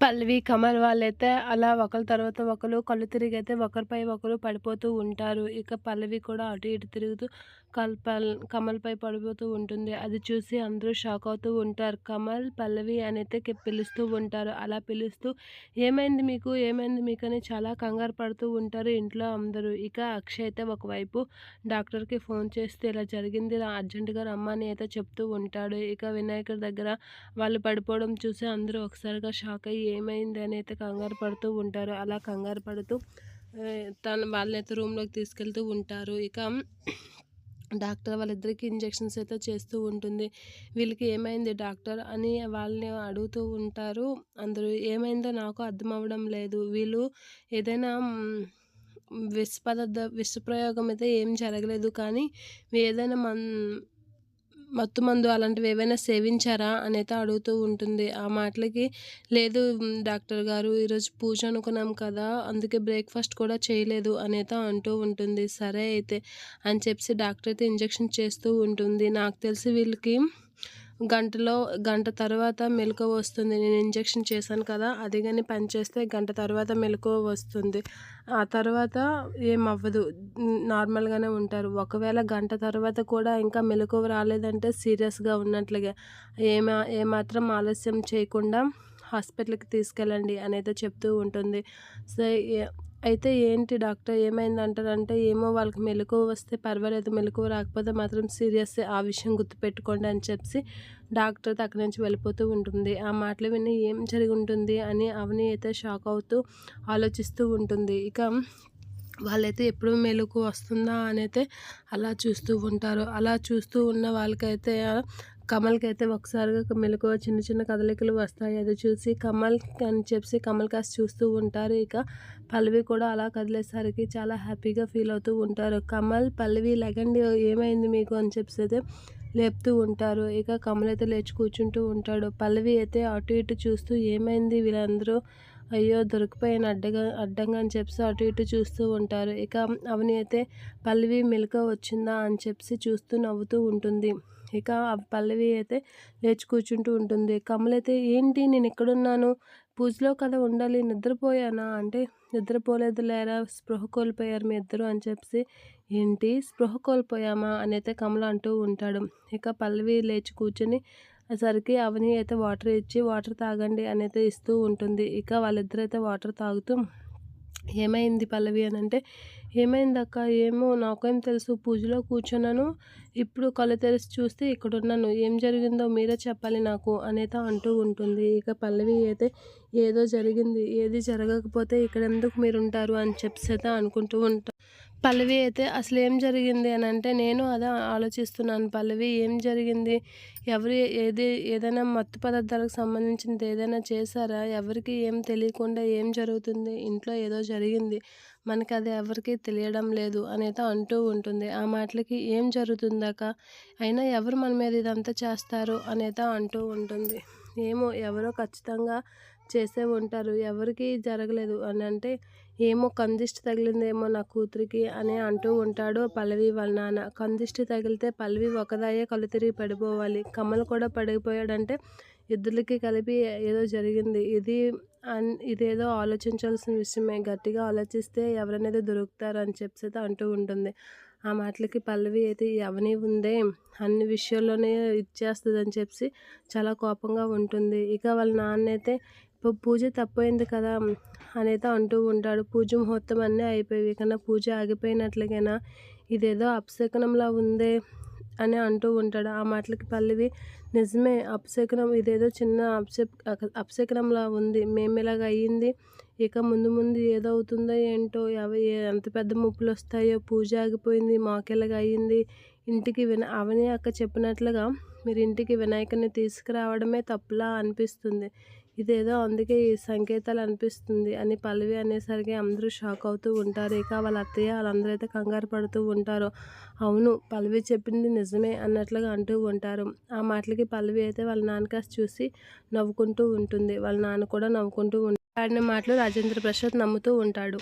పల్లవి కమల్ వాళ్ళైతే అలా ఒకరి తర్వాత ఒకరు కళ్ళు తిరిగైతే ఒకరిపై ఒకరు పడిపోతూ ఉంటారు. ఇక పల్లవి కూడా అటు ఇటు తిరుగుతూ కల్ పల్ కమల్పై పడిపోతూ ఉంటుంది. అది చూసి అందరూ షాక్ అవుతూ ఉంటారు. కమల్ పల్లవి అని అయితే పిలుస్తూ ఉంటారు. అలా పిలుస్తూ ఏమైంది మీకు? ఏమైంది మీకు? అని చాలా కంగారు పడుతూ ఉంటారు ఇంట్లో అందరూ. ఇక అక్షయ్ అయితే ఒకవైపు డాక్టర్కి ఫోన్ చేస్తే ఇలా జరిగింది అర్జెంటుగా రమ్మని అయితే చెప్తూ ఉంటాడు. ఇక వినాయకుడి దగ్గర వాళ్ళు పడిపోవడం చూసి అందరూ ఒకసారిగా షాక్ అయ్యి ఏమైంది అని అయితే కంగారు పడుతూ ఉంటారు. అలా కంగారు పడుతూ తను వాళ్ళనైతే రూమ్లోకి తీసుకెళ్తూ ఉంటారు. ఇక డాక్టర్ వాళ్ళిద్దరికి ఇంజెక్షన్స్ అయితే చేస్తూ ఉంటుంది. వీళ్ళకి ఏమైంది డాక్టర్ అని వాళ్ళని అడుగుతూ ఉంటారు. అందరూ ఏమైందో నాకు అర్థం అవ్వడం లేదు. వీళ్ళు ఏదైనా విష పదార్థ విష ప్రయోగం అయితే ఏం జరగలేదు. కానీ ఏదైనా మన్ మత్తు మందు అలాంటివి ఏవైనా సేవించారా అయితే అడుగుతూ ఉంటుంది. ఆ మాటలకి లేదు డాక్టర్ గారు ఈరోజు పూజ అనుకున్నాం కదా అందుకే బ్రేక్ఫాస్ట్ కూడా చేయలేదు అనేది అంటూ ఉంటుంది. సరే అయితే అని చెప్పి డాక్టర్ అయితే ఇంజెక్షన్ చేస్తూ ఉంటుంది. నాకు తెలిసి వీళ్ళకి గంటలో గంట తర్వాత మెలకువ వస్తుంది. నేను ఇంజెక్షన్ చేశాను కదా అది కానీ పనిచేస్తే గంట తర్వాత మెలకువ వస్తుంది. ఆ తర్వాత ఏమవ్వదు. నార్మల్గానే ఉంటారు. ఒకవేళ గంట తర్వాత కూడా ఇంకా మెలకువ రాలేదంటే సీరియస్గా ఉన్నట్లుగా. ఏమా ఏమాత్రం ఆలస్యం చేయకుండా హాస్పిటల్కి తీసుకెళ్ళండి అనేది చెప్తూ ఉంటుంది. సో అయితే ఏంటి డాక్టర్? ఏమైంది అంటారంటే ఏమో వాళ్ళకి మెలకువ వస్తే పర్వాలేదు మెలకువ రాకపోతే మాత్రం సీరియస్ ఆ విషయం గుర్తుపెట్టుకోండి అని చెప్పి డాక్టర్ అక్కడి నుంచి వెళ్ళిపోతూ ఉంటుంది. ఆ మాటలు విని ఏం జరిగి ఉంటుంది అని అవని అయితే షాక్ అవుతూ ఆలోచిస్తూ ఉంటుంది. ఇక వాళ్ళైతే ఎప్పుడు మెలకు వస్తుందా అని అయితే అలా చూస్తూ ఉంటారు. అలా చూస్తూ ఉన్న వాళ్ళకైతే కమల్కి అయితే ఒకసారిగా మెలకు చిన్న చిన్న కదలికలు వస్తాయి. అది చూసి కమల్ అని చెప్పి కమల్ కాస్త చూస్తూ ఉంటారు. ఇక పల్లవి కూడా అలా కదిలేసరికి చాలా హ్యాపీగా ఫీల్ అవుతూ ఉంటారు. కమల్ పల్లవి లెగండి ఏమైంది మీకు? అని చెప్పి అయితే లేపుతూ ఉంటారు. ఇక కమల్ అయితే లేచి కూర్చుంటూ ఉంటాడు. పల్లవి అయితే అటు ఇటు చూస్తూ ఏమైంది వీళ్ళందరూ? అయ్యో దొరికిపోయిన అడ్డగా అడ్డంగా అని చెప్పి అటు ఇటు చూస్తూ ఉంటారు. ఇక అవని అయితే పల్లవి మెలక వచ్చిందా? అని చెప్పి చూస్తూ నవ్వుతూ ఉంటుంది. ఇక పల్లవి అయితే లేచి కూర్చుంటూ ఉంటుంది. కమల్ అయితే ఏంటి నేను ఎక్కడున్నాను? పూజలో కదా ఉండాలి నిద్రపోయానా? అంటే నిద్రపోలేదు లేరా స్పృహ కోల్పోయారు మీ ఇద్దరు అని చెప్పి ఏంటి స్పృహ కోల్పోయామా? అని అయితే కమల అంటూ ఉంటాడు. ఇక పల్లవి లేచి కూర్చొని సరికి అవని అయితే వాటర్ ఇచ్చి వాటర్ తాగండి అని అయితే ఇస్తూ ఉంటుంది. ఇక వాళ్ళిద్దరైతే వాటర్ తాగుతూ ఏమైంది పల్లవి అని అంటే ఏమైంది అక్క ఏమో నాకేం తెలుసు. పూజలో కూర్చున్నాను. ఇప్పుడు కళ్ళు తెరిచి చూస్తే ఇక్కడ ఉన్నాను ఏం జరిగిందో మీరే చెప్పాలి నాకు అనేది అంటూ ఉంటుంది. ఇక పల్లవి అయితే ఏదో జరిగింది. ఏది జరగకపోతే ఇక్కడ ఎందుకు మీరు ఉంటారు అని చెప్పేత అనుకుంటూ ఉంటాను పల్లవి అయితే అసలు ఏం జరిగింది అని అంటే నేను అదే ఆలోచిస్తున్నాను. పల్లవి ఏం జరిగింది? ఎవరు ఏది ఏదైనా మత్తు పదార్థాలకు సంబంధించినది ఏదైనా చేశారా? ఎవరికి ఏం తెలియకుండా ఏం జరుగుతుంది? ఇంట్లో ఏదో జరిగింది. మనకి అది ఎవరికి తెలియడం లేదు అనేది అంటూ ఉంటుంది. ఆ మాటలకి ఏం జరుగుతుందాక అయినా ఎవరు మన మీద ఇదంతా చేస్తారు అనేది అంటూ ఉంటుంది. ఏమో ఎవరో ఖచ్చితంగా చేసే ఉంటారు ఎవరికి జరగలేదు అని అంటే ఏమో కందిష్టి తగిలిందేమో నా కూతురికి అని అంటూ ఉంటాడు పల్లవి వాళ్ళ నాన్న. కందిష్టి తగిలితే పల్లవి ఒకదాయే కళ్ళు తిరిగి పడిపోవాలి. కమల్ కూడా పడిపోయాడంటే ఇద్దరికి కలిపి ఏదో జరిగింది. ఇది అన్ ఇదేదో ఆలోచించాల్సిన విషయమే. గట్టిగా ఆలోచిస్తే ఎవరనేది దొరుకుతారు అని చెప్పి అంటూ ఉంటుంది. ఆ మాటలకి పల్లవి అయితే ఎవని ఉందే? అన్ని విషయాల్లోనే ఇచ్చేస్తుంది అని చెప్పి చాలా కోపంగా ఉంటుంది. ఇక వాళ్ళ నాన్న అయితే పూజ తప్పైంది కదా అనేది అంటూ ఉంటాడు. పూజ ముహూర్తం అన్నీ అయిపోయి కన్నా పూజ ఆగిపోయినట్లుగైనా? ఇదేదో అపశకనంలా ఉందే అని అంటూ ఉంటాడు. ఆ మాటలకి పల్లవి నిజమే అపశకనం ఇదేదో చిన్న అపశ అపశకనంలా ఉంది. మేము ఇలాగ అయ్యింది? ఇక ముందు ముందు ఏదో అవుతుందో ఏంటో అవి ఎంత పెద్ద ముప్పులు వస్తాయో పూజ ఆగిపోయింది మాకెలాగ అయ్యింది? ఇంటికి విన అవని అక్క చెప్పినట్లుగా మీరు ఇంటికి వినాయకుని తీసుకురావడమే తప్పులా అనిపిస్తుంది. ఇదేదో అందుకే ఈ సంకేతాలు అనిపిస్తుంది అని పల్లవి అనేసరికి అందరూ షాక్ అవుతూ ఉంటారు. ఇక వాళ్ళ అత్తయ్య వాళ్ళందరూ అయితే కంగారు పడుతూ ఉంటారు. అవును పల్లవి చెప్పింది నిజమే అన్నట్లుగా అంటూ ఉంటారు. ఆ మాటలకి పల్లవి అయితే వాళ్ళ నాన్నకాసి చూసి నవ్వుకుంటూ ఉంటుంది. వాళ్ళ నాన్న కూడా నవ్వుకుంటూ ఉంటాడు. మాటలు రాజేంద్ర ప్రసాద్ నమ్ముతూ ఉంటాడు.